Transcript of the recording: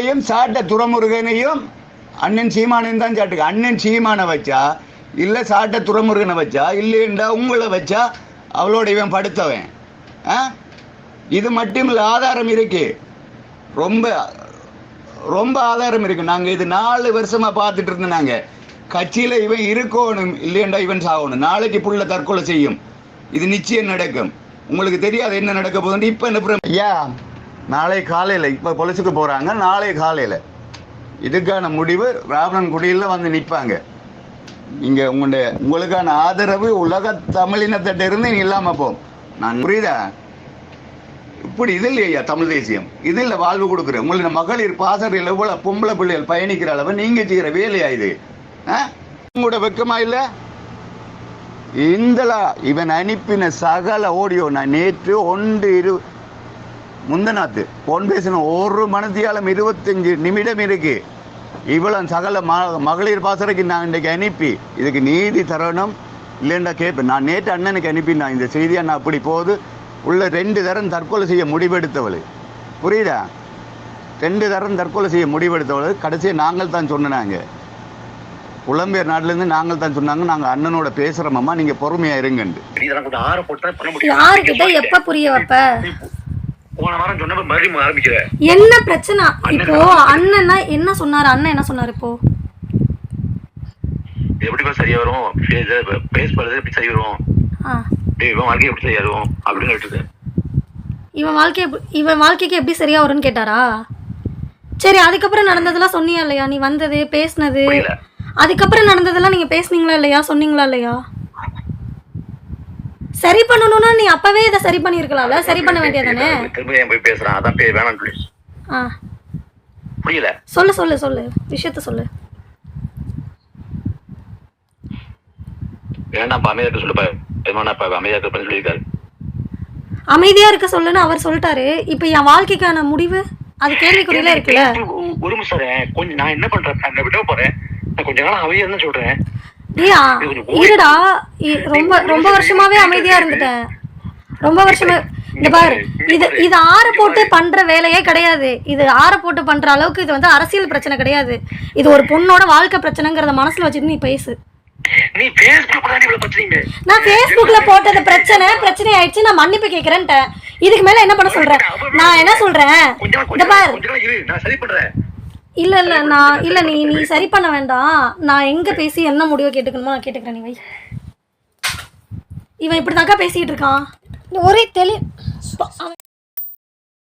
அண்ணனையும் சாட்ட துறமுருகனையும் அண்ணன் சீமானையும் தான் சாட்டுக்கு அண்ணன் சீமானை வச்சா இல்லை சாட்ட துறமுருகனை வச்சா இல்லைண்டா உங்களை வச்சா அவளோட இவன் படுத்தவன். ஆ? இது மட்டும் இல்லை ஆதாரம் இருக்கு. ரொம்ப ரொம்ப ஆதாரம் இருக்கு. நாங்கள் இது நாலு வருஷமாக பார்த்துட்டு இருந்தோம் நாங்கள் கட்சியில் இவன் இருக்கணும் இல்லையண்டா இவன் சாகணும். நாளைக்கு புள்ள தற்கொலை செய்யும். இது நிச்சயம் நடக்கும். உங்களுக்கு தெரியாது என்ன நடக்க போகுதுன்னு இப்போ என்ன ஐயா நாளை காலையில் இப்போ பொலிசுக்கு போகிறாங்க நாளை காலையில். இதுக்கான முடிவு ராவணன் குடியில வந்து நிற்பாங்க இங்கே உங்களுடைய உங்களுக்கான ஆதரவு உலக தமிழினத்திட்ட இருந்து இல்லாமல் போகும். நான் புரியுதா? இப்படி இது இல்லையா தமிழ் தேசியம்? இது இல்லை வாழ்வு கொடுக்குறேன் உங்களுடைய மகளிர் பாசறையில் எவ்வளோ பொம்பளை பிள்ளைகள் பயணிக்கிற அளவு நீங்கள் செய்கிற வேலையா இது? ஆ? உங்களோட வெக்கமா இல்லை? இந்தலா இவன் அனுப்பின சகல ஓடியோ நான் நேற்று ஒன்று இரு முந்தநாத்து போன் பேசின ஒரு மனதியாலம் இருபத்தஞ்சு நிமிடம் இருக்கு. இவ்வளவு சகல ம- மகளிர் பாசறைக்கு நான் இன்றைக்கு அனுப்பி இதுக்கு நீதி தரணும். இல்லைண்டா கேட்பேன் நான் நேற்று அண்ணனுக்கு அனுப்பி நான் இந்த செய்தியை நான் அப்படி போகுது உள்ள ரெண்டு தரம் தற்கொலை செய்ய முடிவெடுத்தவள். புரியுதா? ரெண்டு தரம் தற்கொலை செய்ய முடிவெடுத்தவள். கடைசியை நாங்கள் தான் சொன்னாங்க புலம்பெயர் நாட்டிலேருந்து நாங்கள் தான் சொன்னாங்க. நாங்கள் அண்ணனோட பேசுகிறோமம்மா நீங்கள் பொறுமையாக இருங்கண்டு யாருக்கிட்ட எப்ப புரிய வைப்ப? போன வாரம் சொன்னப்ப மறுபடியும் ஆரம்பிக்கிற? என்ன பிரச்சனை? இப்போ அண்ணன்னா என்ன சொன்னாரு? அண்ணன் என்ன சொன்னாரு இப்போ? எப்படிப்பா சரியா வரும்? பேஸ் பண்றது எப்படி சரி வரும்? இவன் வாழ்க்கை எப்படி சரியா வரும் அப்படின்னு கேட்டுது இவன் வாழ்க்கை இவன் வாழ்க்கைக்கு எப்படி சரியா வரும்னு கேட்டாரா? சரி அதுக்கப்புறம் நடந்ததெல்லாம் சொன்னியா இல்லையா? நீ வந்தது பேசுனது. அதுக்கப்புறம் நடந்ததெல்லாம் நீங்க பேசுனீங்களா இல்லையா? சொன்னீங்களா இல்லையா? சரி பண்ணணும்னா நீ அப்பவே இதை சரி பண்ணியிருக்கலாம்ல? சரி பண்ண வேண்டியதானே திரும்ப போய் பேசுறான்? அதான் பே வேணாம் ப்ளீஸ் ஆ. புரியல? சொல்லு சொல்லு சொல்லு. விஷயத்த சொல்லு. வேணாம் அமைதியா இருக்க சொல்லுப்பா. அமைதியா இருக்க சொல்லியிருக்காரு. அமைதியா இருக்க சொல்லுன்னு அவர் சொல்லிட்டாரு. இப்போ என் வாழ்க்கைக்கான முடிவு? அது கேள்விக்குறியில இருக்குல்ல? ஒரு- நிமிஷம். கொஞ்சம் நான் என்ன பண்றேன்? நான் விட போறேன்? நான் கொஞ்ச நாள் அமைதியா தான் சொல்றேன். இருடா. இ- ரொம்ப ரொம்ப வருஷமாவே அமைதியா இருந்துட்டேன். ரொம்ப வருஷமா இந்த பாரு. இது இது ஆற போட்டு பண்ற வேலையே கிடையாது. இது ஆற போட்டு பண்ற அளவுக்கு இது வந்து அரசியல் பிரச்சனை கிடையாது. இது ஒரு பொண்ணோட வாழ்க்கை பிரச்சனைங்கிறத மனசுல வச்சுட்டு நீ பேசு. நான் ஃபேஸ்புக்ல போட்டது பிரச்சனை பிரச்சனை ஆயிடுச்சு. நான் மன்னிப்பு கேக்குறேன்ட்டேன். இதுக்கு மேல என்ன பண்ண சொல்றேன் நான் என்ன சொல்றேன்? இந்த பாரு. இல்ல இல்ல நான் இல்ல நீ நீ சரி பண்ண வேண்டாம். நான் எங்க பேசி என்ன முடிவு கேட்டுக்கணுமோ நான் கேட்டுக்கிறேன் நீ வை. இவன் இப்படி பேசிட்டு இருக்கான். ஒரே தெளி